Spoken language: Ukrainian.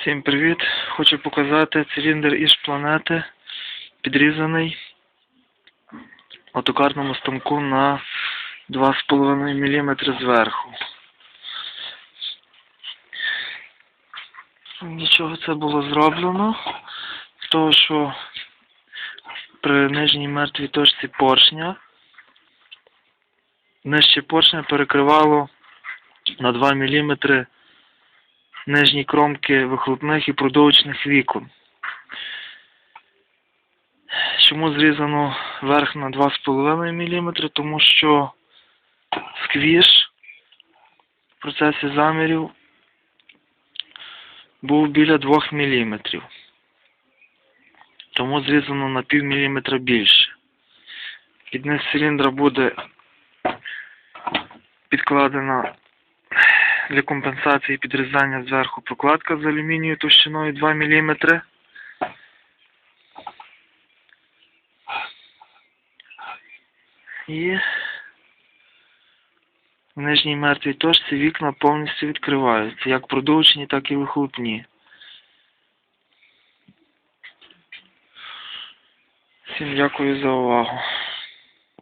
Всім привіт! Хочу показати циліндр із планети, підрізаний у токарному станку на 2,5 мм зверху. Нічого це було зроблено, того, що при нижній мертвій точці поршня нижче поршня перекривало на 2 мм нижні кромки вихлопних і продовжних вікон. Чому зрізано верх на 2,5 мм? Тому що сквіш в процесі замірів був біля 2 мм. Тому зрізано на пів міліметра більше. Під низ циліндра буде підкладена для компенсації підрізання зверху прокладка з алюмінію товщиною 2 мм. І в нижній мертвій точці вікна повністю відкриваються, як продовжені, так і вихлопні. Всім дякую за увагу.